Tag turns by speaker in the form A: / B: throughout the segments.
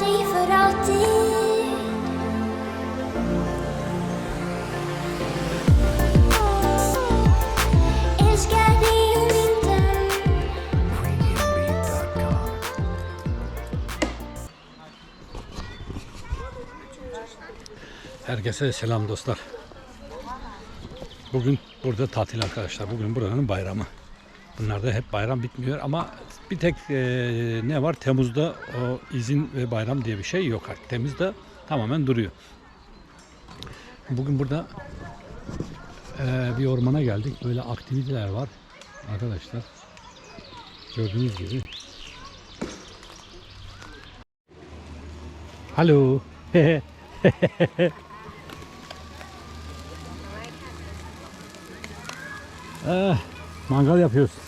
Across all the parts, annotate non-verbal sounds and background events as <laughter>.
A: dig för alltid.
B: Herkese selam dostlar. Bugün burada tatil arkadaşlar. Bugün buranın bayramı. Bunlarda hep bayram bitmiyor ama bir tek e, ne var? Temmuz'da o izin ve bayram diye bir şey yok artık. Temmuz'da tamamen duruyor. Bugün burada e, bir ormana geldik. Böyle aktiviteler var arkadaşlar. Gördüğünüz gibi. Alo. Eh, <laughs> mangal yapıyoruz.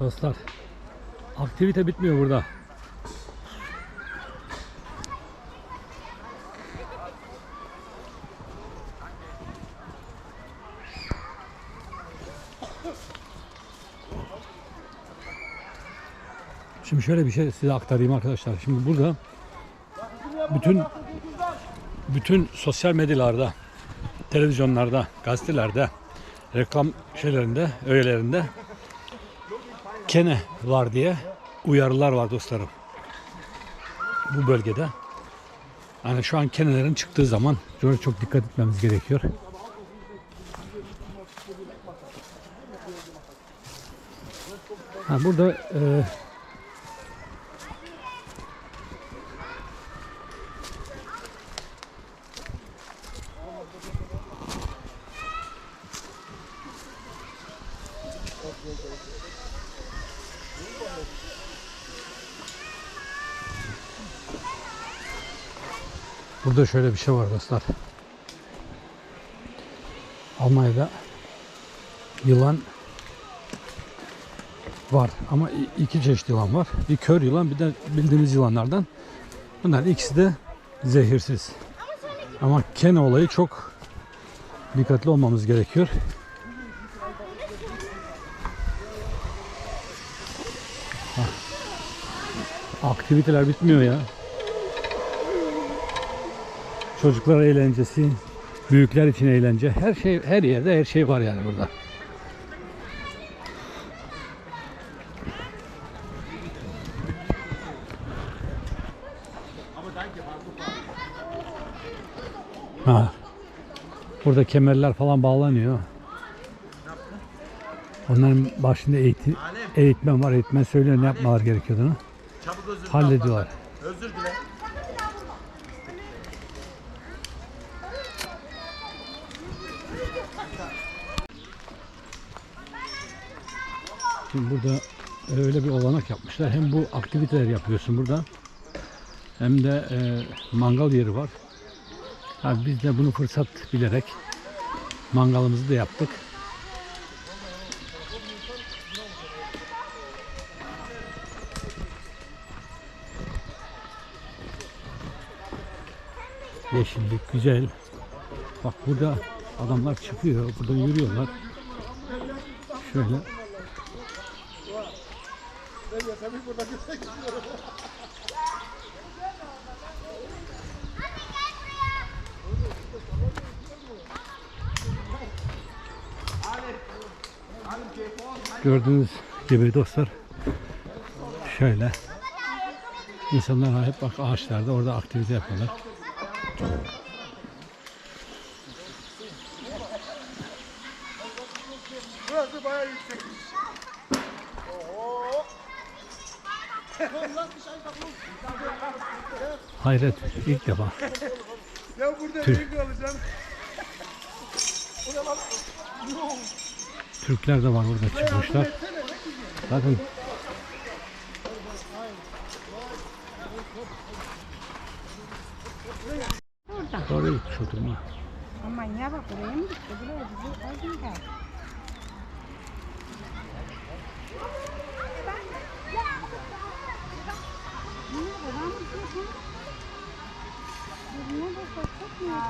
B: Dostlar, aktivite bitmiyor burada. Şimdi şöyle bir şey size aktarayım arkadaşlar. Şimdi burada bütün bütün sosyal medyalarda, televizyonlarda, gazetelerde, reklam şeylerinde, öğelerinde kene var diye uyarılar var dostlarım. Bu bölgede. Yani şu an kenelerin çıktığı zaman böyle çok dikkat etmemiz gerekiyor. Ha, burada e, Burada şöyle bir şey var dostlar. Almanya'da yılan var ama iki çeşit yılan var. Bir kör yılan bir de bildiğimiz yılanlardan. Bunlar ikisi de zehirsiz. Ama kene olayı çok dikkatli olmamız gerekiyor. Ah. Aktiviteler bitmiyor ya. Çocuklar eğlencesi, büyükler için eğlence. Her şey her yerde her şey var yani burada. Ha. Burada kemerler falan bağlanıyor. Onların başında eğitim, eğitmen var. Eğitmen söylüyor ne yapmalar gerekiyorduğunu. Hallediyorlar.
C: Özür dile.
B: Şimdi burada öyle bir olanak yapmışlar. Hem bu aktiviteler yapıyorsun burada. Hem de e, mangal yeri var. Ha, biz de bunu fırsat bilerek mangalımızı da yaptık. Yeşillik güzel. Bak burada adamlar çıkıyor, burada yürüyorlar. Şöyle Gördüğünüz gibi dostlar şöyle insanlar hep bak ağaçlarda orada aktivite yapıyorlar.
C: Burası bayağı yüksek.
B: Hayret ilk defa.
C: Ya burada
B: Tüh.
C: büyük olacağım.
B: Türkler de var burada çıkmışlar. Bakın. Oraya gitmiş oturma.
D: Aman ya bak buraya mı gitti? Buraya bizi aldın gel. Ne Ne